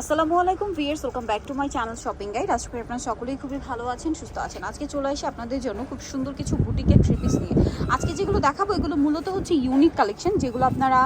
আসসালামু আলাইকুম viewers welcome back to my channel shopping guide. করি আপনারা সকলেই খুবই ভালো আছেন, সুস্থ আছেন। আজকে চলে আসি আপনাদের জন্য খুব সুন্দর কিছু বুটিকের ট্রিপিস নিয়ে। আজকে যেগুলো দেখাবো, এগুলো মূলত হচ্ছে ইউনিক কালেকশন যেগুলো আপনারা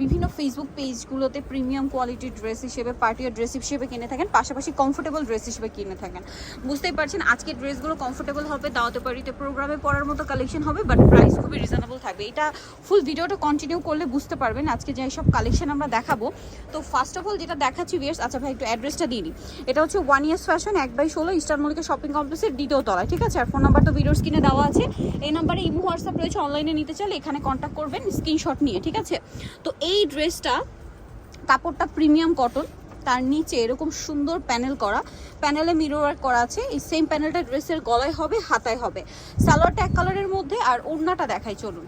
বিভিন্ন ফেসবুক পেজগুলোতে প্রিমিয়াম কোয়ালিটির ড্রেস হিসেবে পার্টিয়ার ড্রেস হিসেবে কিনে থাকেন, পাশাপাশি কমফোর্টেবল ড্রেস হিসেবে কিনে থাকেন। বুঝতেই পারছেন, আজকে ড্রেসগুলো কমফোর্টেবল হবে, দাওয়াতে পারিতে প্রোগ্রামে পড়ার মতো কালেকশন হবে বাট প্রাইস খুবই রিজনেবল থাকবে। এটা ফুল ভিডিওটা কন্টিনিউ করলে বুঝতে পারবেন, আজকে যে সব কালেকশন আমরা দেখাবো। তো ফার্স্ট অফ অল যেটা দেখাচ্ছি ভিয়ার্স আচ্ছা ভাই একটু অ্যাড্রেসটা দিয়ে দিই। এটা হচ্ছে ওয়ান ইয়ার্স ফ্যাশন এক বাই ষোলো ইস্টার মল্লিকা শপিং কমপ্লেক্সের দ্বিতীয় তলায় ঠিক আছে? আর ফোন নাম্বার তো ভিডিওর স্ক্রিনে দেওয়া আছে। এই নাম্বারে ইমো হোয়াটসঅ্যাপ রয়েছে অনলাইনে নিতে চাইলে এখানে কন্ট্যাক্ট করবেন স্ক্রিনশট নিয়ে ঠিক আছে? তো এই ড্রেসটা কাপড়টা প্রিমিয়াম কটন তার নিচে এরকম সুন্দর প্যানেল করা প্যানেলে মিরর ওয়ার্ক করা আছে এই সেম প্যানেলটা ড্রেসের গলায় হবে হাতায় হবে। সালোয়ারটা এক কালারের মধ্যে আর ওড়নাটা দেখাই চলুন।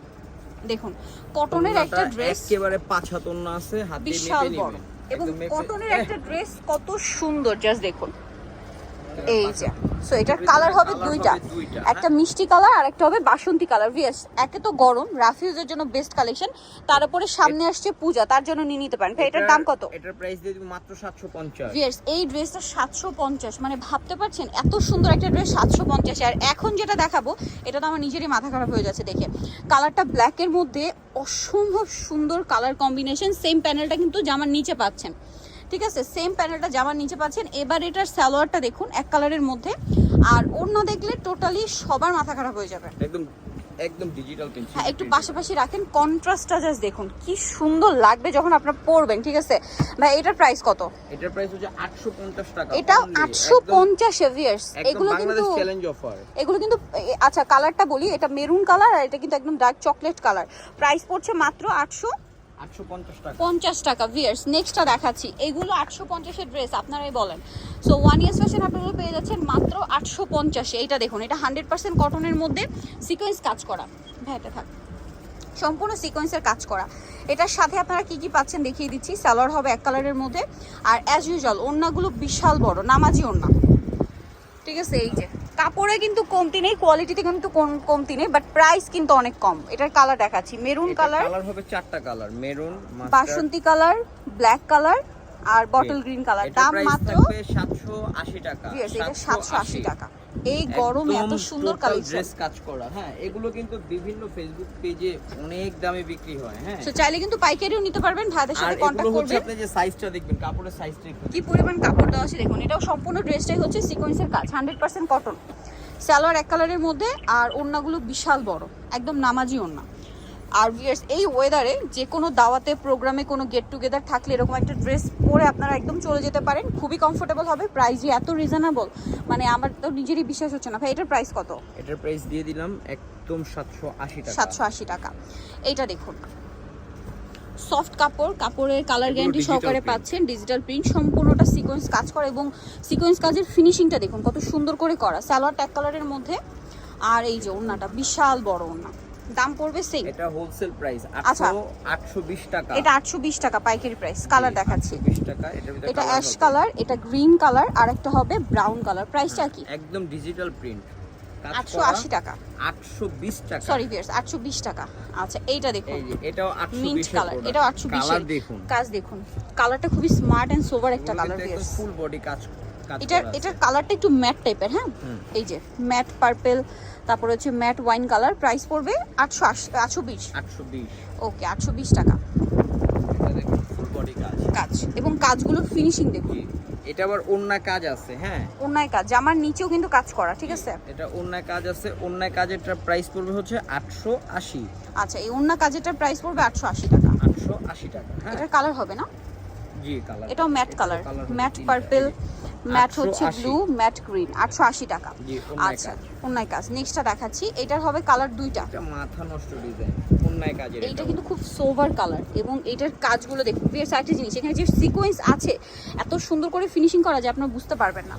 দেখুন কটনের একটা ড্রেস একেবারে পাঁচ হাত ওড়না আছে হাতে বিশাল বড়। এবং কটনের একটা ড্রেস কত সুন্দর জাস্ট দেখুন। এই যে। সো এটার কালার হবে দুইটা। একটা মিষ্টি কালার আর একটা হবে বাসন্তী কালার ভিএস একে তো গরম রাফিউজের জন্য বেস্ট কালেকশন তার উপরে সামনে আসছে পূজা তার জন্য নিয়ে নিতে পারেন। এটার দাম কত? এটার প্রাইস দিয়ে দিব মাত্র 750 ভিয়ার্স এই ড্রেসটা সাতশো পঞ্চাশ। মানে ভাবতে পারছেন এত সুন্দর একটা ড্রেস সাতশো পঞ্চাশ। আর এখন যেটা দেখাবো এটা তো আমার নিজেরই মাথা খারাপ হয়ে যাচ্ছে দেখে। কালারটা ব্ল্যাকের মধ্যে অসম্ভব সুন্দর কালার কম্বিনেশন সেম প্যানেলটা কিন্তু জামার নিচে পাচ্ছেন। ঠিক আছে? সেম প্যানেলটা জামার নিচে পাচ্ছেন। এবার এটার সালোয়ারটা দেখুন এক কালারের মধ্যে। আর অন্য দেখলে টোটালি সবার মাথা খারাপ হয়ে যাবে। একদম একদম ডিজিটাল প্রিন্ট হ্যাঁ একটু পাশাপাশি রাখেন কন্ট্রাস্টটা জাস্ট দেখুন কি সুন্দর লাগবে যখন আপনারা পরবেন ঠিক আছে? ভাই এটার প্রাইস কত? এটার প্রাইস হচ্ছে 850 টাকা। এটা only, আটশো একদম- পঞ্চাশ এগুলো কিন্তু চ্যালেঞ্জ অফার এগুলো কিন্তু আচ্ছা কালারটা বলি এটা মেরুন কালার আর এটা কিন্তু একদম ডার্ক চকলেট কালার প্রাইস পড়ছে মাত্র আটশো 850 টাকা পঞ্চাশ টাকা। ভিয়ার্স নেক্সটটা দেখাচ্ছি। এগুলো আটশো পঞ্চাশের ড্রেস আপনারাই বলেন। সো ওয়ান ইয়ার্স ফ্যাশন আপনারা পেয়ে যাচ্ছেন মাত্র আটশো পঞ্চাশে। এইটা দেখুন, এটা হান্ড্রেড পার্সেন্ট কটনের মধ্যে সিকোয়েন্স কাজ করা। এটা থাক। সম্পূর্ণ সিকোয়েন্সের কাজ করা। এটার সাথে আপনারা কি কি পাচ্ছেন দেখিয়ে দিচ্ছি। সালোয়ার হবে এক কালারের মধ্যে। আর অ্যাজ ইউজুয়াল ওড়নাগুলো বিশাল বড়, নামাজি ওড়না। ঠিক আছে, এই যে। কাপড়ে কিন্তু কমতি নেই কোয়ালিটিতে কিন্তু কমতি নেই বাট প্রাইস কিন্তু অনেক কম। এটার কালার দেখাচ্ছি। মেরুন কালার কালার হবে চারটা কালার মেরুন বাসন্তী কালার ব্ল্যাক কালার আর বটল গ্রিন কালার দাম মাত্র সাতশো 780 টাকা Yes, এটা সাতশো আশি টাকা। এই গরমে এত সুন্দর কালেকশন ড্রেস কাজ করা। হ্যাঁ এগুলো কিন্তু বিভিন্ন ফেসবুক পেজে অনেক দামে বিক্রি হয় হ্যাঁ। তো চাইলে কিন্তু পাইকারিও নিতে পারবেন ভাইদের আর সাথে হচ্ছে করবেন। আপনি যে সাইজটা দেখবেন কাপড়ের সাইজটা কি পরিমাণ কাপড় দেওয়া আছে দেখুন এটাও সম্পূর্ণ ড্রেসটাই হচ্ছে সিকোয়েন্সের কাজ হান্ড্রেড পার্সেন্ট কটন সালোয়ার এক কালারের মধ্যে আর ওড়নাগুলো বিশাল বড় একদম নামাজি ওড়না। আর ভিয়ার্স এই ওয়েদারে যে কোনো দাওয়াতে প্রোগ্রামে কোনো গেট টুগেদার থাকলে এরকম একটা ড্রেস পরে আপনারা একদম চলে যেতে পারেন। খুবই কমফোর্টেবল হবে প্রাইসই এত রিজনেবল মানে আমার তো নিজেরই বিশ্বাস হচ্ছে না। ভাই এটার প্রাইস কত? এটার প্রাইস দিয়ে দিলাম একদম 780 টাকা। সাতশো আশি টাকা। এইটা দেখুন। সফট কাপড় কাপড়ের কালার গ্যারান্টি সহকারে পাচ্ছেন ডিজিটাল প্রিন্ট সম্পূর্ণটা সিকোয়েন্স কাজ করা এবং সিকোয়েন্স কাজের ফিনিশিংটা দেখুন কত সুন্দর করে করা। সালোয়ার ট্যাগ কালারের মধ্যে আর এই যে ওড়নাটা বিশাল বড় ওড়না। দাম পড়বে সেম এটা হোলসেল প্রাইস আচ্ছা। 820 টাকা। এটা আটশো বিশ টাকা পাইকারি প্রাইস কালার দেখাচ্ছি। 820 টাকা এটার ভিতরে এটা অ্যাশ কালার এটা গ্রিন কালার আর একটা হবে ব্রাউন কালার প্রাইসটা কি? একদম ডিজিটাল প্রিন্ট আটশো আশি টাকা। 820 টাকা। সরি আটশো বিশ টাকা। আচ্ছা এইটা দেখুন। এটাও 820 কালার। এটাও আটশো কালার বিশের দেখুন। কাজ দেখুন। কালারটা খুবই স্মার্ট অ্যান্ড সোভার একটা কালার ভিয়ার্স ফুল বডি কাজ এটার এটার কালারটা একটু ম্যাট টাইপের হ্যাঁ? এই যে ম্যাট পার্পেল তারপরে হচ্ছে ম্যাট ওয়াইন কালার প্রাইস পড়বে আটশো আশি আটশো বিশ। 820 ওকে আটশো বিশ টাকা। কাজ। এবং কাজগুলোর ফিনিশিং দেখুন। এটা আবার অন্যায় কাজ আছে হ্যাঁ? অন্যায় কাজ জামার নিচেও কিন্তু কাজ করা ঠিক আছে? এটা অন্যায় কাজ আছে অন্যায় কাজেরটা প্রাইস পড়বে হচ্ছে 880 আচ্ছা এই অন্য কাজেরটার প্রাইস পড়বে আটশো আশি টাকা। 880 টাকা হ্যাঁ? এটার কালার হবে না? জি কালার এটাও matte colour matte. Purple matte হচ্ছে ব্লু ম্যাট গ্রিন আটশো আশি টাকা। আচ্ছা অন্যায় কাজ। নেক্সটটা দেখাচ্ছি। এটার হবে কালার দুইটা। মাথা নষ্ট ডিজাইন অন্যায় কাজের এইটা এটা। কিন্তু খুব সোভার কালার এবং এটার কাজগুলো দেখুন বিয়ের একটা জিনিস এখানে যে সিকোয়েন্স আছে এত সুন্দর করে ফিনিশিং করা যে আপনারা বুঝতে পারবেন না।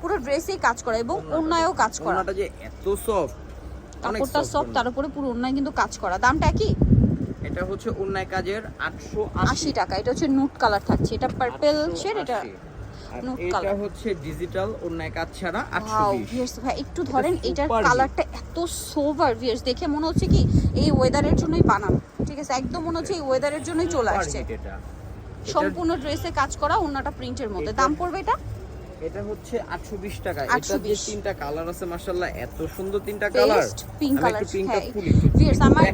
পুরো ড্রেসেই কাজ করা এবং অন্যায়ও কাজ করা। যে এত সফট কাপড়টা সব তার উপরে পুরো অন্যায় কিন্তু কাজ করা। দামটা কি এটা হচ্ছে অন্যায় কাজের 880 টাকা। এটা হচ্ছে নুট কালার থাকছে। এটা পার্পেল শেড এটা 880 আর nude এটা হচ্ছে ডিজিটাল অন্যায় কাজ ছাড়া 820 ভাই একটু ধরেন এটার কালারটা এত সোভার ভিয়ার্স দেখে মনে হচ্ছে কি এই ওয়েদারের জন্যই বানানো ঠিক আছে একদম মনে হচ্ছে এই ওয়েদারের জন্যই চলে আসছে। সম্পূর্ণ ড্রেসে কাজ করা অন্যটা প্রিন্টের মধ্যে। দাম পড়বে এটা? এটা হচ্ছে 820 টাকা এটা যে তিনটা কালার আছে মাশাআল্লাহ এত সুন্দর তিনটা কালার পিঙ্ক কালার পিঙ্কটা ভিউয়ার্স আমার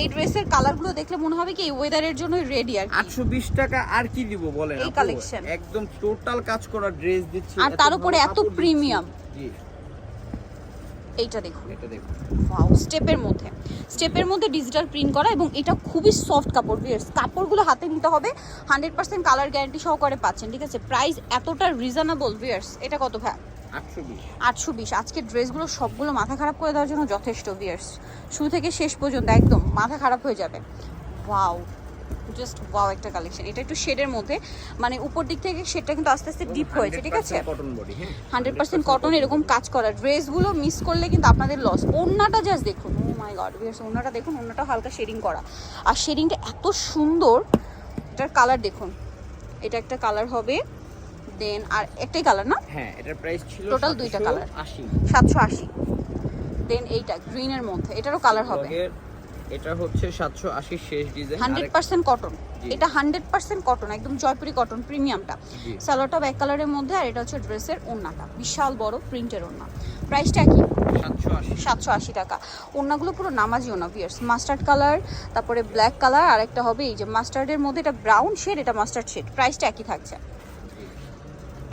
এই ড্রেসের কালারগুলো দেখলে মনে হবে কি এই ওয়েদারের জন্য রেডি আর আটশো 820 টাকা আর কি দিব বলেন এই কালেকশন একদম টোটাল কাজ করা ড্রেস দিচ্ছি আর তার উপরে এত প্রিমিয়াম জি। এইটা দেখুন। এটা দেখুন। ওয়াও স্টেপের মধ্যে। স্টেপের মধ্যে ডিজিটাল প্রিন্ট করা এবং এটা খুবই সফট কাপড় ভিউয়ার্স কাপড়গুলো হাতে নিতে হবে। হান্ড্রেড পার্সেন্ট কালার গ্যারান্টি সহকারে পাচ্ছেন ঠিক আছে? প্রাইস এতটা রিজনেবল ভিউয়ার্স এটা কত ভাই? 820 আটশো বিশ। আজকে ড্রেসগুলো সবগুলো মাথা খারাপ করে দেওয়ার জন্য যথেষ্ট ভিয়ার্স শুরু থেকে শেষ পর্যন্ত একদম মাথা খারাপ হয়ে যাবে। ওয়াও জাস্ট ওয়াও একটা কালেকশন এটা একটু শেডের মধ্যে। মানে উপর দিক থেকে শেডটা কিন্তু আস্তে আস্তে ডিপ হয়েছে ঠিক আছে? হান্ড্রেড পার্সেন্ট কটন এরকম কাজ করা। ড্রেসগুলো মিস করলে কিন্তু আপনাদের লস ওড়নাটা জাস্ট দেখুন। ও মাই গড ভিয়ার্স ওড়নাটা দেখুন ওড়নাটা হালকা শেডিং করা। আর শেডিংটা এত সুন্দর এটার কালার দেখুন। এটা একটা কালার হবে দেন আর একটাই কালার না? হ্যাঁ এটার প্রাইস ছিল Total দুইটা কালার 80 সাতশো আশি। দেন এইটা গ্রিনের মধ্যে। এটারও কালার হবে। এটা হচ্ছে 780 শেষ ডিজাইন হান্ড্রেড পার্সেন্ট কটন এটা হান্ড্রেড পার্সেন্ট কটন একদম জয়পুরি কটন প্রিমিয়ামটা। সালোয়ারটা ব্যাক কালারের মধ্যে আর এটা হচ্ছে ড্রেসের ওড়নাটা। বিশাল বড় প্রিন্টের ওড়না। প্রাইসটা কি 780 সাতশো আশি টাকা। ওড়নাগুলো পুরো নামাজি ওনা ভিয়ার্স মাস্টার্ড কালার তারপরে ব্ল্যাক কালার আর একটা হবে এই যে মাস্টার্ডের মধ্যে এটা ব্রাউন শেড এটা মাস্টার্ড শেড প্রাইসটা একই থাকছে।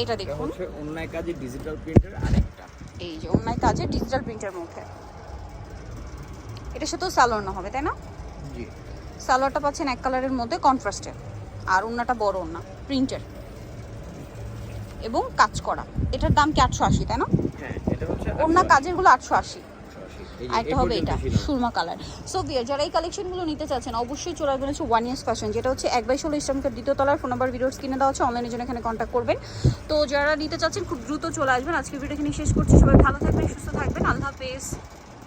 এটা দেখুন। অন্যায় কাজে ডিজিটাল প্রিন্টের আরেকটা। এই যে অন্যায় কাজে ডিজিটাল প্রিন্টের মধ্যে। এটার সাথেও সালোয়ার না হবে তাই না? জি। সালোয়ারটা পাচ্ছেন এক কালারের মধ্যে কনট্রাস্টের। আর ওন্নাটা বড় ওন্না প্রিন্টের। এবং কাজ করা। এটার দাম কি আটশো আশি তাই না? হ্যাঁ এটা হচ্ছে ওন্না কাজেরগুলো আটশো আশি। এই যে আর একটা হবে এটা সুরমা কালার। সো বিয়ার যারা এই কালেকশনগুলো নিতে চাচ্ছেন অবশ্যই চলে আসবেন হচ্ছে ওয়ান ইয়ার্স ফ্যাশন যেটা হচ্ছে এক বাই ষোলো ইসলামকের দ্বিতীয় তলার ফোন নাম্বার ভিডিওস কিনে দেওয়া হচ্ছে অনলাইনের জন্য এখানে কন্ট্যাক্ট করবেন। তো যারা নিতে চাচ্ছেন খুব দ্রুত চলে আসবেন। আজকে ভিডিও এখানে শেষ করছি। সবাই ভালো থাকবেন সুস্থ থাকবেন। আল্লাহ হাফেজ।